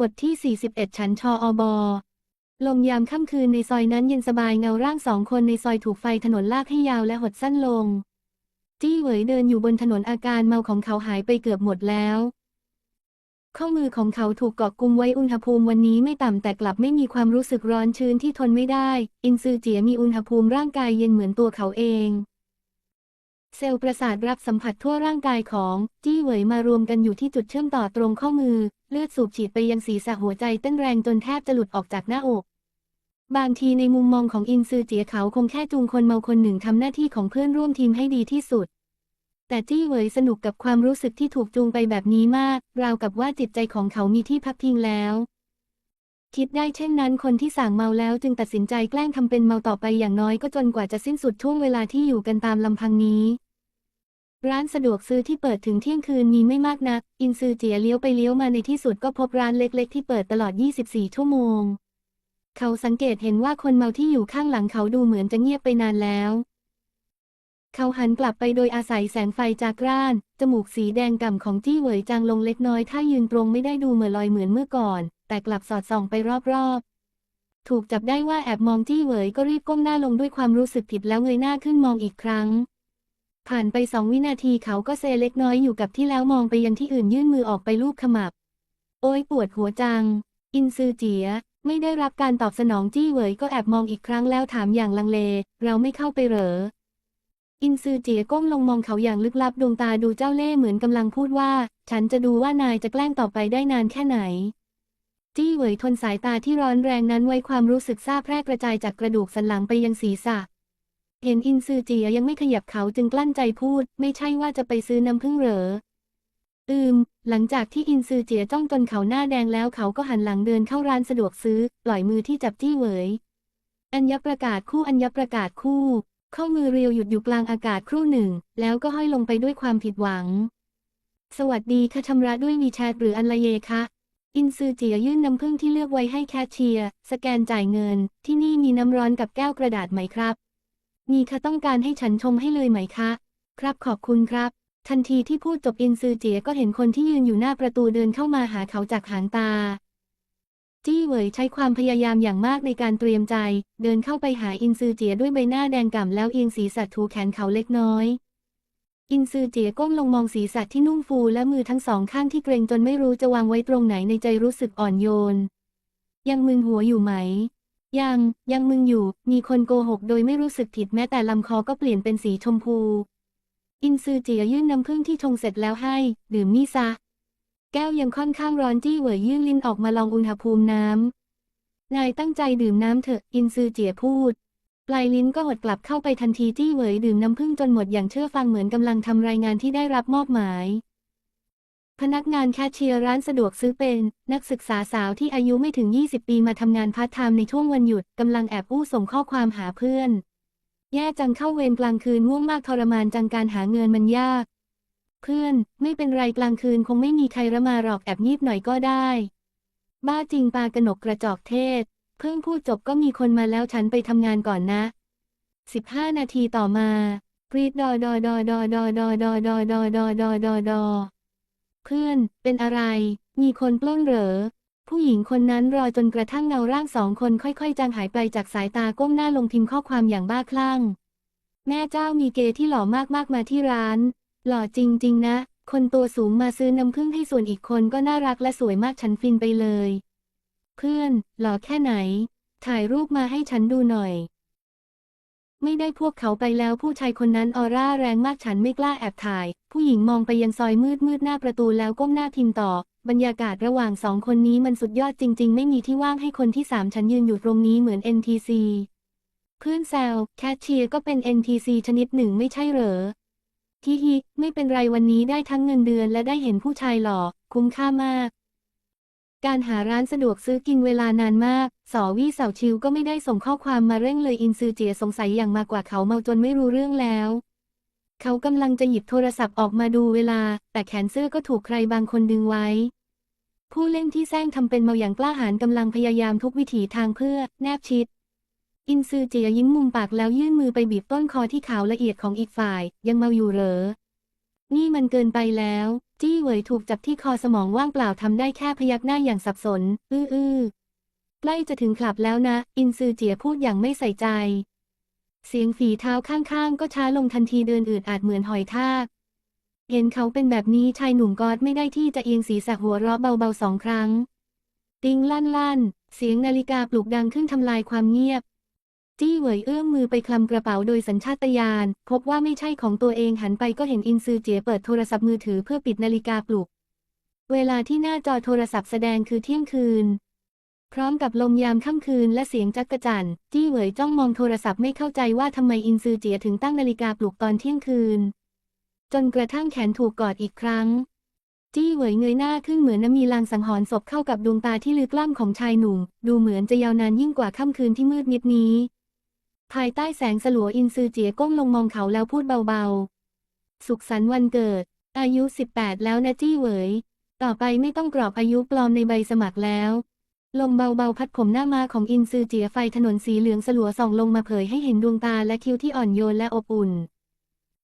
บทที่ 41ฉันชออบอ ลมยามค่ำคืนในซอยนั้นเย็นสบายเงาร่างสองคนในซอยถูกไฟถนนลากให้ยาวและหดสั้นลง จี้เหวยเดินอยู่บนถนนอาการเมาของเขาหายไปเกือบหมดแล้ว ข้อมือของเขาถูกเกาะกุมไว้อุณหภูมิวันนี้ไม่ต่ำแต่กลับไม่มีความรู้สึกร้อนชื้นที่ทนไม่ได้ อินซือเจียมีอุณหภูมิร่างกายเย็นเหมือนตัวเขาเอง เซลล์ประสาทรับสัมผัสทั่วร่างกายของจี้เหวยมารวมกันอยู่ที่จุดเชื่อมต่อตรงข้อมือ เลือดสูบฉีดไปยังศีรษะหัวใจเต้นแรงจนแทบจะหลุดออกจากหน้าอก บางทีในมุมมองของอินซือเจียเขาคงแค่จูงคนเมาคนหนึ่งทำหน้าที่ของเพื่อนร่วมทีมให้ดีที่สุด แต่จี้เหวยสนุกกับความรู้สึกที่ถูกจูงไปแบบนี้มาก ราวกับว่าจิตใจของเขามีที่พักพิงแล้วคิดได้เช่นนั้นคนที่สั่งเมาแล้วจึงตัดสินใจแกล้งทำเป็นเมาต่อไปอย่างน้อยก็จนกว่าจะสิ้นสุดช่วงเวลาที่อยู่กันตามลำพังนี้ ร้านสะดวกซื้อที่เปิดถึงเที่ยงคืนมีไม่มากนัก อินซือเจียเลี้ยวไปเลี้ยวมาในที่สุดก็พบร้านเล็กๆ ที่เปิดตลอด 24 ชั่วโมง เขาสังเกตเห็นว่าคนเมาที่อยู่ข้างหลังเขาดูเหมือนจะเงียบไปนานแล้ว เขาหันกลับไปโดยอาศัยแสงไฟจากร้าน จมูกสีแดงก่ำของจี้เหวยจางลงเล็กน้อย ถ้ายืนตรงไม่ได้ดูเหมือลอยเหมือนเมื่อก่อน แต่กลับสอดส่องไปรอบๆ ถูกจับได้ว่าแอบมองจี้เหวยก็รีบก้มหน้าลงด้วยความรู้สึกผิดแล้วเงยหน้าขึ้นมองอีกครั้ง ผ่านไปสองวินาทีเขาก็เซเล็กน้อยอยู่กับที่แล้วมองไปยังที่อื่นยื่นมือออกไปลูบขมับ โอ้ยปวดหัวจัง อินซือเจีย ไม่ได้รับการตอบสนองจี้เหวยก็แอบมองอีกครั้งแล้วถามอย่างลังเล เราไม่เข้าไปเหรอ อินซือเจียก้มลงมองเขาอย่างลึกลับดวงตาดูเจ้าเล่ห์เหมือนกำลังพูดว่า ฉันจะดูว่านายจะแกล้งต่อไปได้นานแค่ไหนจี้เหวยทนสายตาที่ร้อนแรงนั้นไว้ความรู้สึกซาบแพร่กระจายจากกระดูกสันหลังไปยังศีรษะ เห็นอินซือเจียยังไม่ขยับเขาจึงกลั้นใจพูด ไม่ใช่ว่าจะไปซื้อน้ำผึ้งเหรอ อืม หลังจากที่อินซือเจียจ้องจนเขาหน้าแดงแล้วเขาก็หันหลังเดินเข้าร้านสะดวกซื้อ ปล่อยมือที่จับจี้เหวยอัญญประกาศคู่อัญญประกาศคู่ ข้อมือเรียวหยุดอยู่กลางอากาศครู่หนึ่ง แล้วก็ห้อยลงไปด้วยความผิดหวัง สวัสดีค่ะชำระด้วยวีแชทหรืออันละเยคะอินซือเจียยื่นน้ำผึ้งที่เลือกไว้ให้แคชเชียร์ สแกนจ่ายเงิน ที่นี่มีน้ำร้อนกับแก้วกระดาษไหมครับ มีค่ะต้องการให้ฉันชมให้เลยไหมคะ ครับขอบคุณครับ ทันทีที่พูดจบอินซือเจียก็เห็นคนที่ยืนอยู่หน้าประตูเดินเข้ามาหาเขาจากหางตา จี้เหวยใช้ความพยายามอย่างมากในการเตรียมใจ เดินเข้าไปหาอินซือเจียด้วยใบหน้าแดงก่ำแล้วเอียงศีรษะถูแขนเขาเล็กน้อย อินซือเจียก้มลงมองศีรษะที่นุ่มฟูและมือทั้งสองข้างที่เกรงจนไม่รู้จะวางไว้ตรงไหนในใจรู้สึกอ่อนโยน ยังมึนหัวอยู่ไหม ยัง ยังมึนอยู่ มีคนโกหกโดยไม่รู้สึกผิดแม้แต่ลำคอก็เปลี่ยนเป็นสีชมพู อินซือเจียยื่นน้ำผึ้งที่ชงเสร็จแล้วให้ ดื่มนี่ซะ แก้วยังค่อนข้างร้อนจี้เหวยยื่นลิ้นออกมาลองอุณหภูมิน้ำ นายตั้งใจดื่มน้ำเถอะ อินซือเจียพูด ปลายลิ้นก็หดกลับเข้าไปทันทีจี้เหวยดื่มน้ำผึ้งจนหมดอย่างเชื่อฟังเหมือนกำลังทำรายงานที่ได้รับมอบหมาย พนักงานแคชเชียร์ร้านสะดวกซื้อเป็น นักศึกษาสาวที่อายุไม่ถึง 20 ปีมาทำงานพาร์ทไทม์ในช่วงวันหยุดกำลังแอบอู้ส่งข้อความหาเพื่อน แย่จังเข้าเวรกลางคืนง่วงมากทรมานจังการหาเงินมันยาก เพื่อนไม่เป็นไรกลางคืนคงไม่มีใครระมาหรอกแอบงีบหน่อยก็ได้ บ้าจริงปากระหนกกระจอกเทศ เพิ่งพูดจบก็มีคนมาแล้วฉันไปทำงานก่อนนะ 15 นาทีต่อมากรีดดอดอดอดอดอดอดอดอดอดอดอดอดอ เพื่อน เป็นอะไร มีคนปล้นเหรอ ผู้หญิงคนนั้นรอจนกระทั่งเงาร่างสองคนค่อยๆ จางหายไปจากสายตาก้มหน้าลงพิมพ์ข้อความอย่างบ้าคลั่ง แม่เจ้ามีเกย์ที่หล่อมากๆมาที่ร้าน หล่อจริง ๆ นะ คนตัวสูงมาซื้อน้ำผึ้งให้ส่วนอีกคนก็น่ารักและสวยมากฉันฟินไปเลย เพื่อน หล่อแค่ไหน ถ่ายรูปมาให้ฉันดูหน่อย ไม่ได้พวกเขาไปแล้วผู้ชายคนนั้นออร่าแรงมากฉันไม่กล้าแอบถ่าย ผู้หญิงมองไปยังซอยมืดมืดหน้าประตูแล้วก้มหน้าพิมพ์ต่อ บรรยากาศระหว่างสองคนนี้มันสุดยอดจริง ๆ ไม่มีที่ว่างให้คนที่สามฉันยืนอยู่ตรงนี้เหมือน NTC เพื่อนแซวแคชเชียร์ก็เป็น NTC ชนิดหนึ่งไม่ใช่เหรอฮิฮิไม่เป็นไรวันนี้ได้ทั้งเงินเดือนและได้เห็นผู้ชายหล่อคุ้มค่ามาก การหาร้านสะดวกซื้อกินเวลานานมาก สอวี่เสาชิวก็ไม่ได้ส่งข้อความมาเร่งเลยอินซือเจียสงสัยอย่างมากกว่าเขาเมาจนไม่รู้เรื่องแล้ว เขากำลังจะหยิบโทรศัพท์ออกมาดูเวลา แต่แขนเสื้อก็ถูกใครบางคนดึงไว้ ผู้เล่นที่แซงทำเป็นเมาอย่างกล้าหาญกำลังพยายามทุกวิถีทางเพื่อ แนบชิด อินซือเจียยิ้มมุมปากแล้วยื่นมือไปบีบต้นคอที่ขาวละเอียดของอีกฝ่าย ยังเมาอยู่เหรอ นี่มันเกินไปแล้ว จี้เหวยถูกจับที่คอสมองว่างเปล่าทำได้แค่พยักหน้าอย่างสับสน อื้ออื้อใกล้จะถึงคลับแล้วนะ อินซือเจียพูดอย่างไม่ใส่ใจ เสียงฝีเท้าข้างๆ ก็ช้าลงทันทีเดินอืดอาดเหมือนหอยทากเห็นเขาเป็นแบบนี้ชายหนุ่มกอดไม่ได้ที่จะเอียงศีรษะหัวเราะเบาๆสองครั้ง ติ้งลั่นลั่นเสียงนาฬิกาปลุกดังขึ้นทำลายความเงียบ จี้เหวยเอื้อมมือไปคลำกระเป๋าโดยสัญชาตญาณพบว่าไม่ใช่ของตัวเองหันไปก็เห็นอินซือเจียเปิดโทรศัพท์มือถือเพื่อปิดนาฬิกาปลุก เวลาที่หน้าจอโทรศัพท์แสดงคือเที่ยงคืน พร้อมกับลมยามค่ำคืนและเสียงจักกะจั่นจี้เหวยจ้องมองโทรศัพท์ไม่เข้าใจว่าทำไมอินซือเจียถึงตั้งนาฬิกาปลุกตอนเที่ยงคืน จนกระทั่งแขนถูกกอดอีกครั้ง จี้เหวยเงยหน้าขึ้นเหมือนน้ำมีลางสังหรณ์ศพเข้ากับดวงตาที่ลึกล่ำของชายหนุ่ม ดูเหมือนจะยาวนานยิ่งกว่าค่ำคืนที่มืดมิดนี้ ภายใต้แสงสลัวอินซือเจียก้มลงมองเขาแล้วพูดเบาๆ สุขสันต์วันเกิด อายุ 18 แล้วนะจี้เหวยต่อไปไม่ต้องกรอกอายุปลอมในใบสมัครแล้ว ลมเบาๆ พัดผมหน้ามาของอินซือเจียไฟถนนสีเหลืองสลัวส่องลงมาเผยให้เห็นดวงตาและคิ้วที่อ่อนโยนและอบอุ่น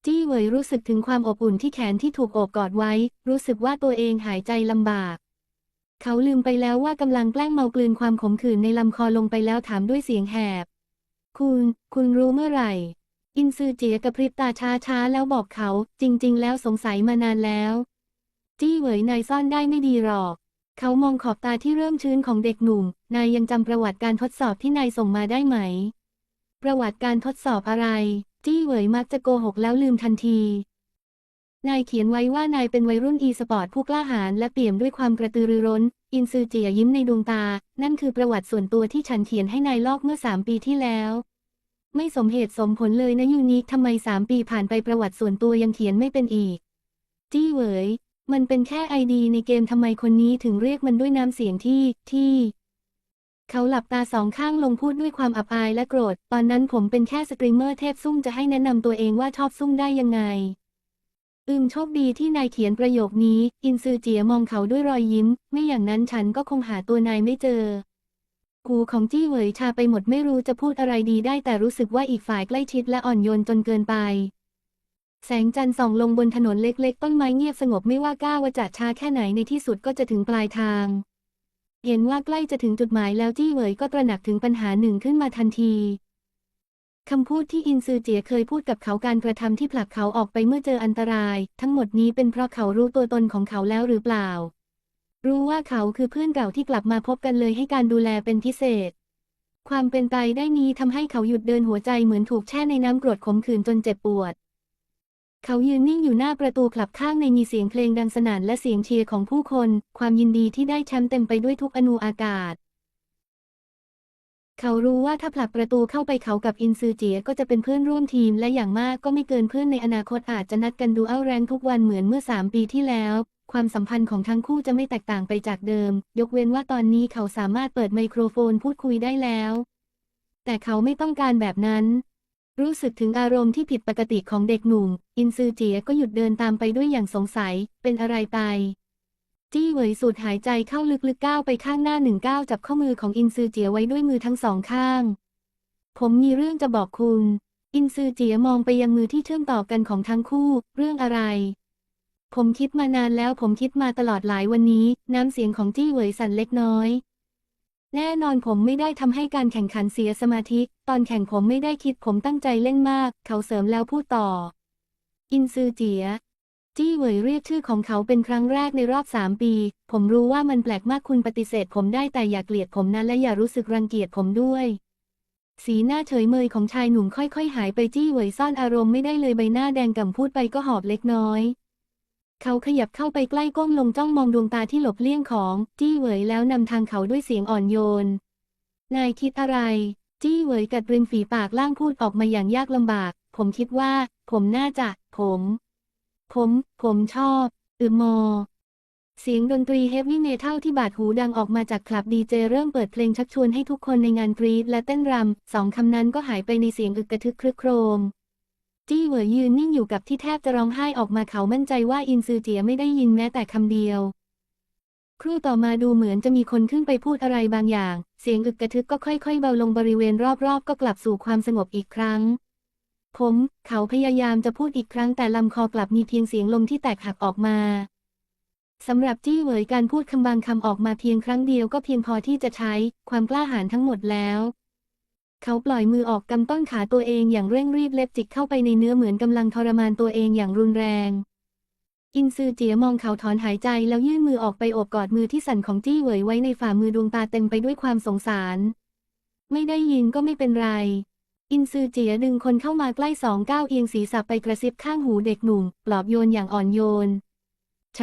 จี้เหวยรู้สึกถึงความอบอุ่นที่แขนที่ถูกโอบกอดไว้ รู้สึกว่าตัวเองหายใจลำบากเขาลืมไปแล้วว่ากำลังแกล้งเมากลืนความขมขื่นในลำคอลงไปแล้วถามด้วยเสียงแหบ คุณ คุณรู้เมื่อไหร่ อินซือเจียกระพริบตาช้าๆ แล้วบอกเขา จริง ๆ แล้วสงสัยมานานแล้ว จี้เหวยนายซ่อนได้ไม่ดีหรอก เขามองขอบตาที่เริ่มชื้นของเด็กหนุ่ม นายยังจำประวัติการทดสอบที่นายส่งมาได้ไหม ประวัติการทดสอบอะไร จี้เหวยมักจะโกหกแล้วลืมทันทีนายเขียนไว้ว่านายเป็นวัยรุ่นอีสปอร์ตผู้กล้าหาญและเปี่ยมด้วยความกระตือรือร้น อินซือเจียยิ้มในดวงตา นั่นคือประวัติส่วนตัวที่ฉันเขียนให้นายลอกเมื่อสามปีที่แล้ว ไม่สมเหตุสมผลเลยนะยูนิคทำไมสามปีผ่านไปประวัติส่วนตัวยังเขียนไม่เป็นอีก จี้เหวยมันเป็นแค่ไอดีในเกมทำไมคนนี้ถึงเรียกมันด้วยน้ำเสียงที่ที่ เขาหลับตาสองข้างลงพูดด้วยความอับอายและโกรธ ตอนนั้นผมเป็นแค่สตรีมเมอร์เทพซุ่มจะให้แนะนำตัวเองว่าชอบซุ่มได้ยังไง อืมโชคดีที่นายเขียนประโยคนี้ อินซือเจียมองเขาด้วยรอยยิ้ม ไม่อย่างนั้นฉันก็คงหาตัวนายไม่เจอ หูของจี้เหวยชาไปหมดไม่รู้จะพูดอะไรดีได้แต่รู้สึกว่าอีกฝ่ายใกล้ชิดและอ่อนโยนจนเกินไป แสงจันทร์ส่องลงบนถนนเล็กๆ ต้นไม้เงียบสงบไม่ว่าก้าว่าจะช้าแค่ไหนในที่สุดก็จะถึงปลายทาง เห็นว่าใกล้จะถึงจุดหมายแล้วจี้เหวยก็ตระหนักถึงปัญหาหนึ่งขึ้นมาทันที คำพูดที่อินซือเจียเคยพูดกับเขาการกระทำที่ผลักเขาออกไปเมื่อเจออันตราย ทั้งหมดนี้เป็นเพราะเขารู้ตัวตนของเขาแล้วหรือเปล่า รู้ว่าเขาคือเพื่อนเก่าที่กลับมาพบกันเลยให้การดูแลเป็นพิเศษ ความเป็นไปได้นี้ทำให้เขาหยุดเดินหัวใจเหมือนถูกแช่ในน้ำกรดขมขื่นจนเจ็บปวด เขายืนนิ่งอยู่หน้าประตูคลับข้างในมีเสียงเพลงดังสนั่นและเสียงเชียร์ของผู้คน ความยินดีที่ได้แชมป์เต็มไปด้วยทุกอนูอากาศ เขารู้ว่าถ้าผลักประตูเข้าไปเขากับอินซือเจียก็จะเป็นเพื่อนร่วมทีม และอย่างมากก็ไม่เกินเพื่อนในอนาคตอาจจะนัดกันดูเอาแรงทุกวันเหมือนเมื่อสามปีที่แล้ว ความสัมพันธ์ของทั้งคู่จะไม่แตกต่างไปจากเดิม ยกเว้นว่าตอนนี้เขาสามารถเปิดไมโครโฟนพูดคุยได้แล้ว แต่เขาไม่ต้องการแบบนั้น รู้สึกถึงอารมณ์ที่ผิดปกติของเด็กหนุ่ม อินซือเจียก็หยุดเดินตามไปด้วยอย่างสงสัย เป็นอะไรไป จี้เหวยสูดหายใจเข้าลึกๆก้าวไปข้างหน้าหนึ่งก้าวจับข้อมือของอินซือเจียไว้ด้วยมือทั้งสองข้าง ผมมีเรื่องจะบอกคุณ อินซือเจียมองไปยังมือที่เชื่อมต่อกันของทั้งคู่ เรื่องอะไร ผมคิดมานานแล้วผมคิดมาตลอดหลายวันนี้ น้ำเสียงของจี้เหวยสั่นเล็กน้อย แน่นอนผมไม่ได้ทำให้การแข่งขันเสียสมาธิ ตอนแข่งผมไม่ได้คิดผมตั้งใจเล่นมาก เขาเสริมแล้วพูดต่อ อินซือเจีย จี้เหวยเรียกชื่อของเขาเป็นครั้งแรกในรอบสามปี ผมรู้ว่ามันแปลกมากคุณปฏิเสธผมได้แต่อย่าเกลียดผมนะและอย่ารู้สึกรังเกียจผมด้วย สีหน้าเฉยเมยของชายหนุ่มค่อยๆ หายไปจี้เหวยซ่อนอารมณ์ไม่ได้เลยใบหน้าแดงก่ำพูดไปก็หอบเล็กน้อย เขาขยับเข้าไปใกล้ก้มลงจ้องมองดวงตาที่หลบเลี่ยงของ จี้เหวยแล้วนำทางเขาด้วยเสียงอ่อนโยน นายคิดอะไร จี้เหวยกัดริมฝีปากล่างพูดออกมาอย่างยากลำบาก ผมคิดว่า ผมน่าจะ ผม ผม ผมชอบ อือมอ เสียงดนตรีเฮฟวี่เมทัลที่บาดหูดังออกมาจากคลับดีเจเริ่มเปิดเพลงชักชวนให้ทุกคนในงานกรีดและเต้นรำสองคำนั้นก็หายไปในเสียงอึกกระทึกครึกโครมจี้เหวยยืนนิ่งอยู่กับที่แทบจะร้องไห้ออกมาเขามั่นใจว่าอินซือเจียไม่ได้ยินแม้แต่คำเดียว ครู่ต่อมาดูเหมือนจะมีคนขึ้นไปพูดอะไรบางอย่าง เสียงอึกกระทึกก็ค่อยๆ เบาลงบริเวณรอบๆ ก็กลับสู่ความสงบอีกครั้ง ผม เขาพยายามจะพูดอีกครั้งแต่ลำคอกลับมีเพียงเสียงลมที่แตกหักออกมาสำหรับจี้เหวยการพูดคำบางคำออกมาเพียงครั้งเดียวก็เพียงพอที่จะใช้ความกล้าหาญทั้งหมดแล้ว เขาปล่อยมือออกกำต้นขาตัวเองอย่างเร่งรีบเล็บจิกเข้าไปในเนื้อเหมือนกำลังทรมานตัวเองอย่างรุนแรง อินซือเจียมองเขาถอนหายใจแล้วยื่นมือออกไปโอบกอดมือที่สั่นของจี้เหวยไว้ในฝ่ามือดวงตาเต็มไปด้วยความสงสาร ไม่ได้ยินก็ไม่เป็นไร อินซือเจียดึงคนเข้ามาใกล้สองก้าวเอียงศีรษะไปกระซิบข้างหูเด็กหนุ่ม ปลอบโยนอย่างอ่อนโยน